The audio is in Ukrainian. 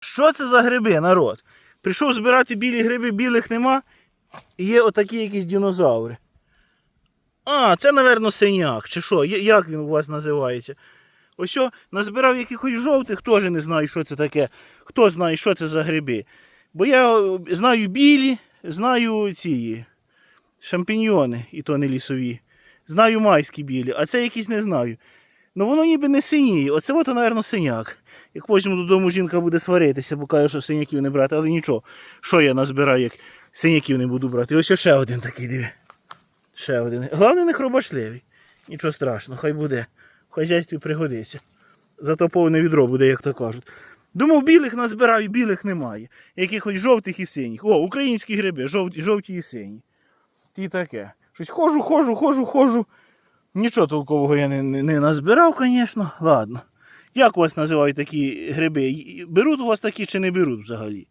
Що це за гриби, народ? Прийшов збирати білі гриби, білих нема. Є отакі якісь динозаври. А, це, напевно, синяк, чи що? Як він у вас називається? Ось назбирав якихось жовтих, теж не знаю, що це таке. Хто знає, що це за гриби. Бо я знаю білі, знаю ці шампіньйони, і то не лісові. Знаю майські білі, а це якісь не знаю. Ну воно ніби не синіє. Оце от, напевно, синяк. Як возьму додому, жінка буде сваритися, бо каже, що синяків не брати, але нічого. Що я назбираю, як синяків не буду брати. І ось ще один такий диви. Ще один. Головне, не хробашливий. Нічого страшного, хай буде. В хазяйстві пригодиться. Зато повне відро буде, як то кажуть. Думав, білих назбираю, білих немає. Якихось жовтих і синіх. О, українські гриби, жовті, жовті і сині. Ті таке. Щось хожу, хожу, хожу, хожу. Нічого толкового я не, не, не назбирав, звісно. Ладно. Як у вас називають такі гриби? Беруть у вас такі чи не беруть взагалі?